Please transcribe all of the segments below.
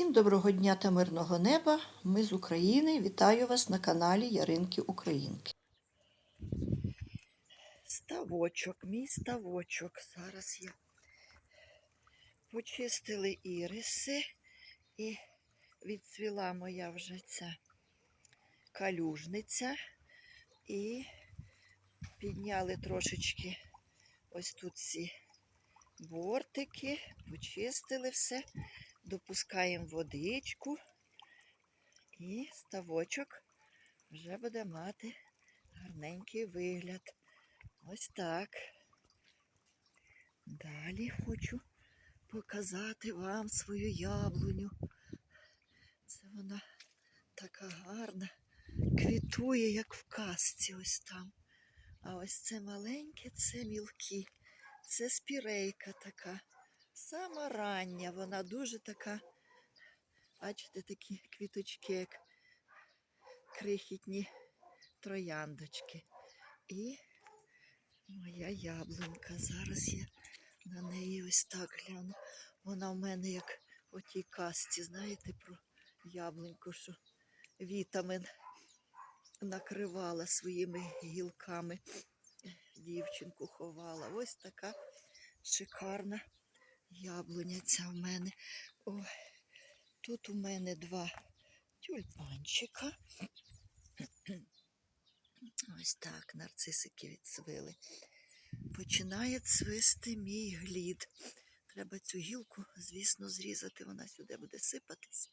Всім доброго дня та мирного неба. Ми з України. Вітаю вас на каналі Яринки Українки. Ставочок, мій ставочок. Зараз я почистили іриси і відцвіла моя вже ця калюжниця. І підняли трошечки ось тут ці бортики, почистили все допускаємо водичку і ставочок вже буде мати гарненький вигляд. Ось так. Далі хочу показати вам свою яблуню. Це вона така гарна, квітує, як в казці ось там. А ось це маленьке, це мілкі, це спірейка така. Сама рання, вона дуже така, бачите, такі квіточки, як крихітні трояндочки. І моя яблунька. Зараз я на неї ось так гляну. Вона в мене як у тій касті, знаєте, про яблуньку, що вітамин накривала своїми гілками. Дівчинку ховала. Ось така шикарна яблуня ця в мене. Ой, тут у мене два тюльпанчика. Ось так нарцисики відцвили. Починає цвисти мій глід. Треба цю гілку, звісно, зрізати, вона сюди буде сипатись.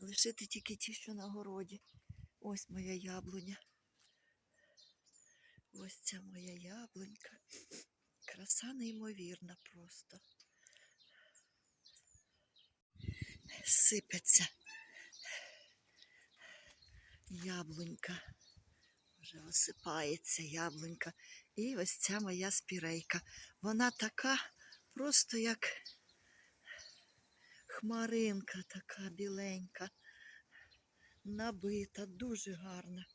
Лишити тільки ті, що на городі. Ось моя яблуня. Ось ця моя яблунька. Краса неймовірна просто. Сипеться яблунька. Вже осипається яблунька. І ось ця моя спірейка. Вона така, просто як хмаринка, така біленька, набита, дуже гарна.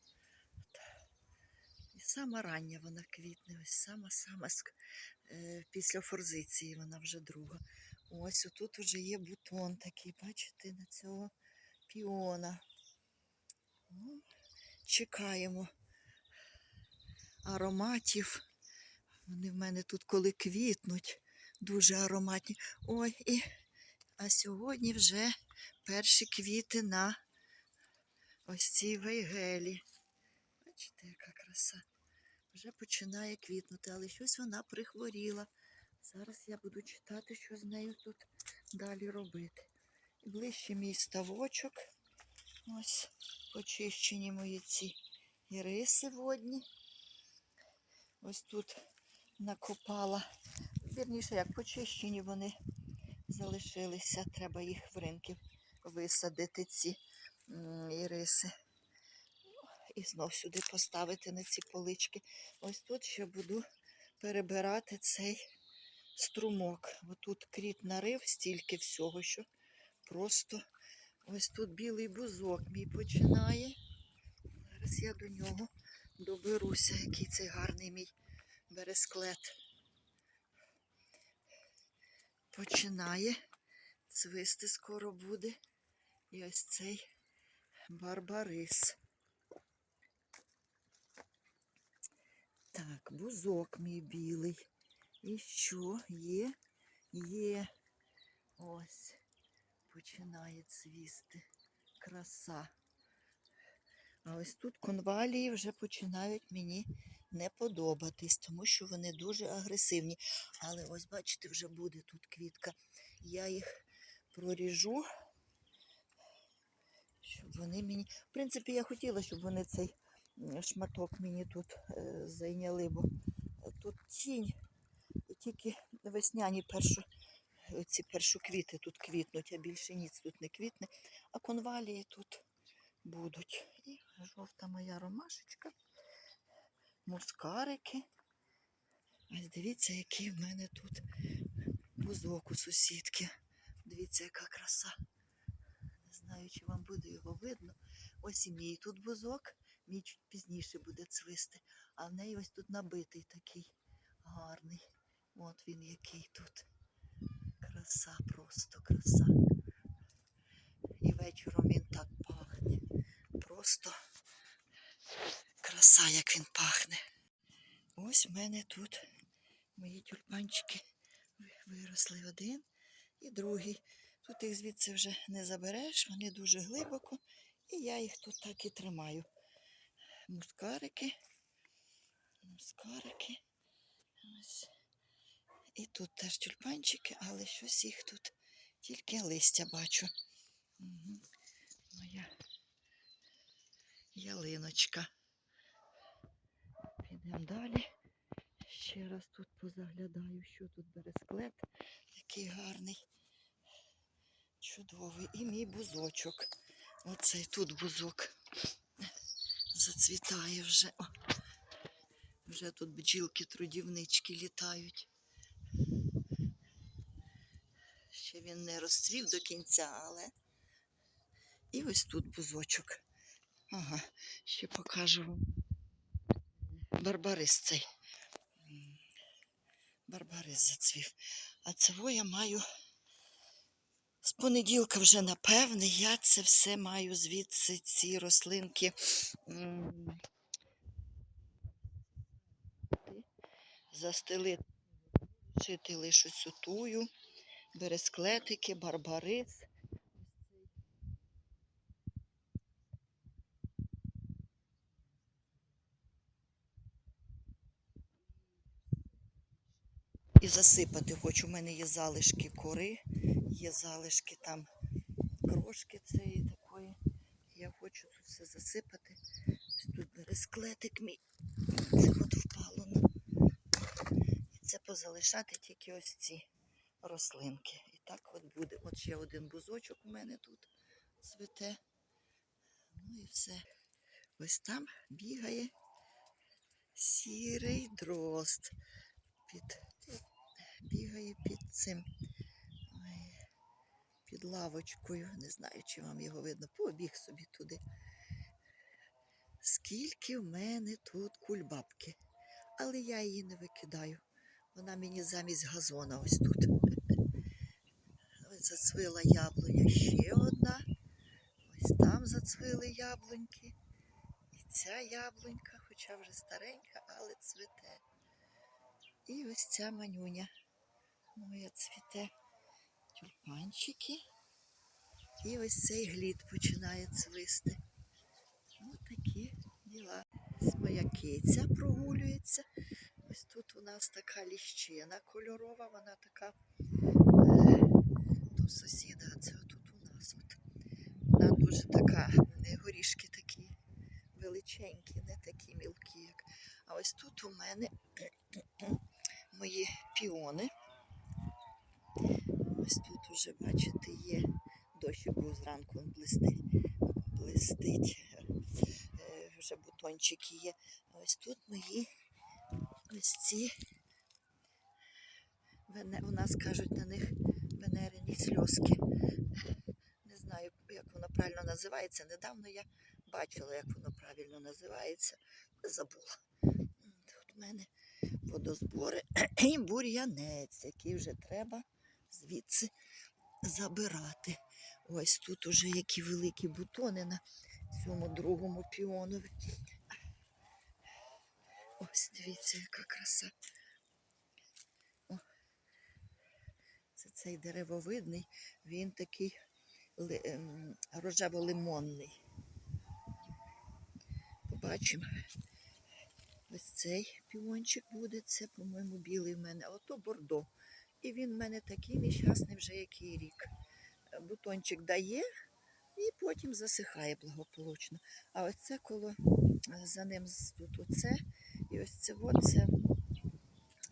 І сама рання вона квітне, ось сама-сама е, після форзиції вона вже друга. Ось отут вже є бутон такий, бачите, на цього піона. Ну, чекаємо ароматів. Вони в мене тут коли квітнуть, дуже ароматні. Ой, і а сьогодні вже перші квіти на ось цій вейгелі. Бачите, яка краса. Вже починає квітнути, але щось вона прихворіла. Зараз я буду читати, що з нею тут далі робити. Ближче мій ставочок. Ось почищені мої ці іриси водні. Ось тут накопала. Вірніше, як почищені вони залишилися. Треба їх в ринки висадити, ці іриси. І знов сюди поставити на ці полички. Ось тут ще буду перебирати цей струмок. Отут кріт нарив стільки всього, що просто ось тут білий бузок мій починає. Зараз я до нього доберуся, який цей гарний мій бересклет. Починає цвисти скоро буде. І ось цей барбарис. Так, бузок мій білий. І що є? Є. Ось. Починає цвісти. Краса. А ось тут конвалії вже починають мені не подобатись, тому що вони дуже агресивні. Але ось, бачите, вже буде тут квітка. Я їх проріжу, щоб вони мені. В принципі, я хотіла, щоб вони цей шматок мені тут е, зайняли, бо тут тінь, тільки весняні першо, ці першоквіти тут квітнуть, а більше ніц тут не квітне, а конвалії тут будуть. І жовта моя ромашечка, мускарики. Ось дивіться, який в мене тут бузок у сусідки. Дивіться, яка краса. Не знаю, чи вам буде його видно. Ось і мій тут бузок, мій чуть пізніше буде цвисти, а в неї ось тут набитий такий гарний. От він який тут. Краса, просто краса. І вечором він так пахне. Просто краса, як він пахне. Ось в мене тут мої тюльпанчики виросли один і другий. Тут їх звідси вже не забереш, вони дуже глибоко, і я їх тут так і тримаю. Мускарики. Мускарики. Ось. І тут теж тюльпанчики, але щось їх тут тільки листя бачу. Угу. Моя ялиночка. Підемо далі. Ще раз тут позаглядаю, що тут бересклет, який гарний, чудовий. І мій бузочок. Оцей тут бузок зацвітає вже. О, вже тут бджілки, трудівнички літають. Ще він не розцвів до кінця, але. І ось тут бузочок. Ага, ще покажу вам. Барбарис цей. Барбарис зацвів. А цього я маю з понеділка вже напевне. Я це все маю звідси ці рослинки. Застелити, шити лише сутую, бересклетики, барбарис. І засипати хочу. У мене є залишки кори, є залишки там крошки цієї такої. Я хочу тут все засипати. Ось тут бересклетик мій. Це от впало. І це позалишати тільки ось ці рослинки. І так от буде. От ще один бузочок у мене тут цвіте. Ну і все. Ось там бігає сірий дрозд. Під, бігає під цим. Під лавочкою. Не знаю, чи вам його видно. Побіг собі туди. Скільки в мене тут кульбабки. Але я її не викидаю. Вона мені замість газона ось тут. Зацвила яблуня ще одна. Ось там зацвили яблуньки. І ця яблунька, хоча вже старенька, але цвіте. І ось ця манюня. Моя цвіте тюльпанчики. І ось цей глід починає цвисти. Ось такі діла. Моя киця прогулюється. Ось тут у нас така ліщина кольорова, вона така е, в сусіда, а це тут у нас. От. Вона дуже така, е, горішки такі величенькі, не такі мілкі, як. А ось тут у мене мої піони. Ось тут уже, бачите, є дощик був зранку він блистить. блистить. Е, Вже бутончики є. А ось тут мої ось ці. У нас кажуть на них венерині сльозки. Не знаю, як воно правильно називається. Недавно я бачила, як воно правильно називається. Забула. Тут в мене водозбори і бур'янець, який вже треба звідси забирати. Ось тут уже які великі бутони на цьому другому піонові. Ось дивіться, яка краса. О, це цей деревовидний, він такий ем, рожево-лимонний. Побачимо. Ось цей піончик буде, це, по-моєму, білий в мене, ото бордо. І він в мене такий нещасний вже який рік. Е, Бутончик дає і потім засихає благополучно. А ось це коло е, за ним тут оце. І ось це вот, це,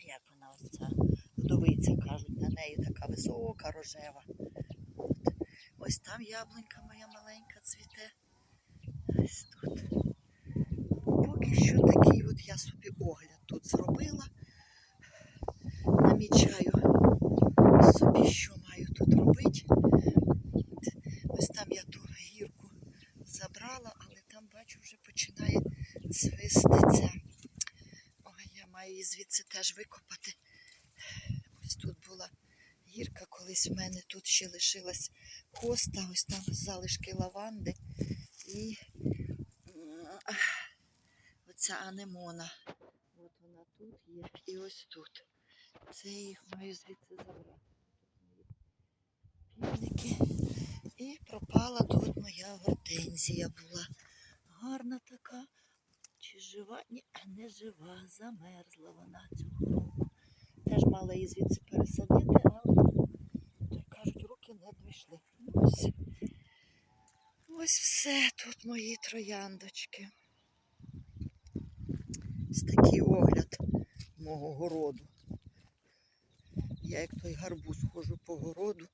як вона ось ця вдовиця, кажуть, на неї така висока, рожева. От. Ось там яблунька моя маленька цвіте. Ось тут. Поки що такий от я собі огляд тут зробила. Намічаю собі, що маю тут робити. От. Ось там я ту гірку забрала, але там бачу вже починає цвисти ця. Ой, я маю її звідси теж викопати. Ось тут була гірка, колись в мене тут ще лишилась хоста, ось там залишки лаванди і оця анемона. От вона тут є і ось тут. Це їх маю звідси забрати. Півники. І пропала тут моя гортензія була. Гарна така. Чи жива? Ні, не жива, замерзла вона цього року. Теж мала її звідси пересадити, але дійшли. Ну, Ось, ось все тут мої трояндочки. Ось такий огляд мого городу. Я як той гарбуз ходжу по городу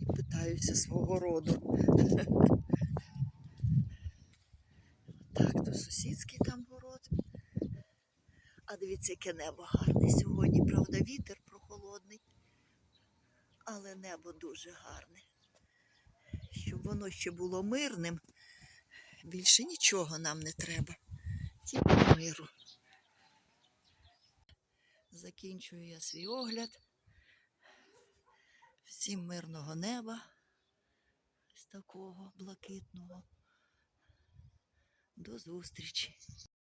і питаюся свого роду. Так, то сусідський там город. А дивіться, яке небо гарне сьогодні, правда, вітер але небо дуже гарне. Щоб воно ще було мирним, більше нічого нам не треба. Тільки миру. Закінчую я свій огляд. Всім мирного неба, ось такого блакитного. До зустрічі!